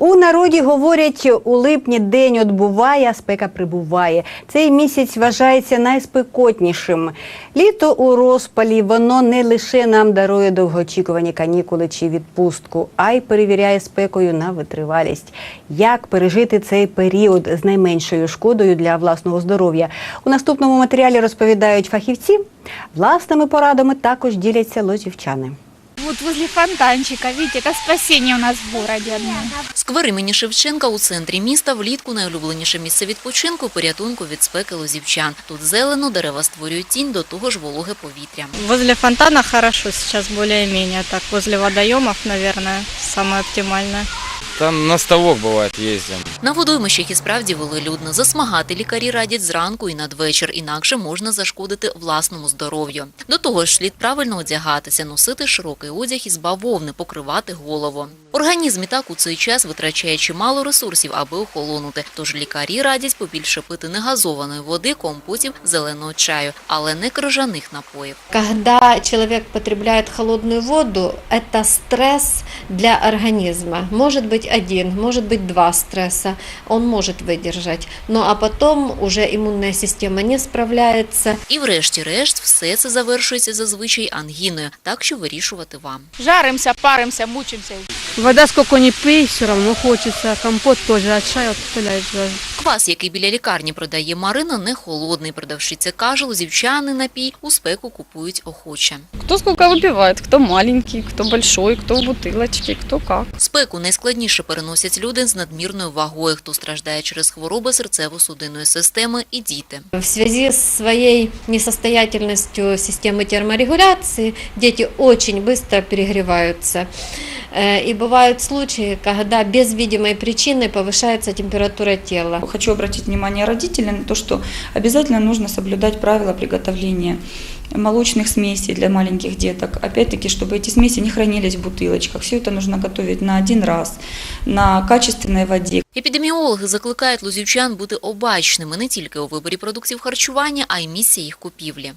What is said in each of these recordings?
У народі говорять, у липні день отбуває, а спека прибуває. Цей місяць вважається найспекотнішим. Літо у розпалі воно не лише нам дарує довгоочікувані канікули чи відпустку, а й перевіряє спекою на витривалість. Як пережити цей період з найменшою шкодою для власного здоров'я? У наступному матеріалі розповідають фахівці. Власними порадами також діляться лозівчани. Вот возле фонтанчика, видите, это спасение у нас в городе. Сквер імені Шевченка у центрі міста влітку найулюбленіше місце відпочинку порятунку від спеки лозівчан. Тут зелено, дерева створюють тінь, до того ж вологе повітря. Возле фонтана хорошо сейчас более-менее. Так, возле водоемов, наверное, самое оптимальное. Там на ставок бывает ездим. На водоймищах і справді велелюдно. Засмагати лікарі радять зранку і надвечір, інакше можна зашкодити власному здоров'ю. До того ж, слід правильно одягатися, носити широкий одяг із бавовни, покривати голову. Організм і так у цей час витрачає чимало ресурсів, аби охолонути. Тож лікарі радять побільше пити негазованої води, компотів, зеленого чаю, але не крижаних напоїв. Когда человек потребляет холодную воду, это стресс для организма. Может быть один, может быть два стресса, он может выдержать. Ну а потом уже иммунная система не справляется, І врешті-решт все це завершується зазвичай ангіною, так що вирішувати вам. Жаримся, паримся, мучимся. Вода сколько не пей, все равно хочется. Компот тоже от чая отпыляешь даже. Квас, який біля лікарні продає Марина, не холодний. Продавщиця каже, лозівчани напій у спеку купують охоче. Кто сколько выпивает, кто маленький, кто большой, кто в бутылочке, кто как. Спеку найскладніше переносять люди з надмірною вагою, хто страждає через хвороби серцево-судинної системи і діти. В связи с своей несостоятельностью системы терморегуляции дети очень быстро перегреваются. Э, И бывают случаи, когда без видимой причины повышается температура тела. Хочу обратить внимание родителей на то, что обязательно нужно соблюдать правила приготовления молочных смесей для маленьких деток. Опять-таки, чтобы эти смеси не хранились в бутылочках. Все это нужно готовить на один раз, на качественной воде. Епідеміологи закликають лозівчан бути обачними не тільки у виборі продуктів харчування, а й місця їх купівлі.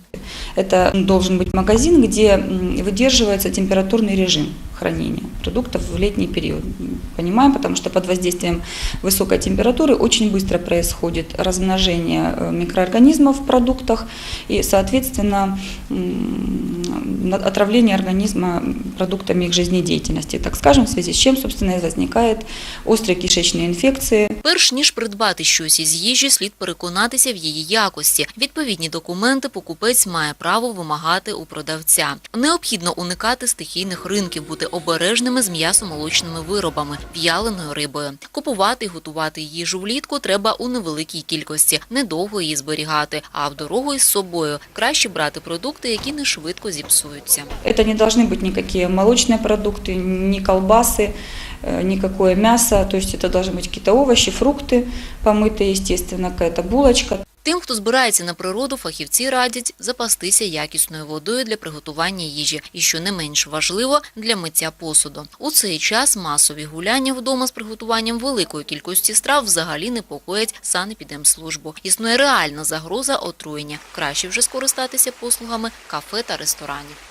Это должен быть магазин, где м, выдерживается температурный режим хранения продуктов в летний период. Понимаем, потому что под воздействием высокой температуры очень быстро происходит размножение э, микроорганизмов в продуктах и, соответственно, м, на- отравление организма продуктами их жизнедеятельности, так скажем, в связи с чем, собственно, и возникает острые кишечные инфекции, Перш ніж придбати щось із їжі, слід переконатися в її якості. Відповідні документи покупець має право вимагати у продавця. Необхідно уникати стихійних ринків, бути обережними з м'ясо-молочними виробами, в'яленою рибою. Купувати і готувати їжу влітку треба у невеликій кількості, недовго її зберігати. А в дорогу із собою краще брати продукти, які не швидко зіпсуються. Это не должны быть никакие молочные продукты, ни колбасы, э, никакое мясо. То есть это должны быть какие-то овощи, фрукты помытые, естественно, какая-то булочка. Тим, хто збирається на природу, фахівці радять запастися якісною водою для приготування їжі і, що не менш важливо, для миття посуду. У цей час масові гуляння вдома з приготуванням великої кількості страв взагалі непокоять санепідемслужбу. Існує реальна загроза отруєння. Краще вже скористатися послугами кафе та ресторанів.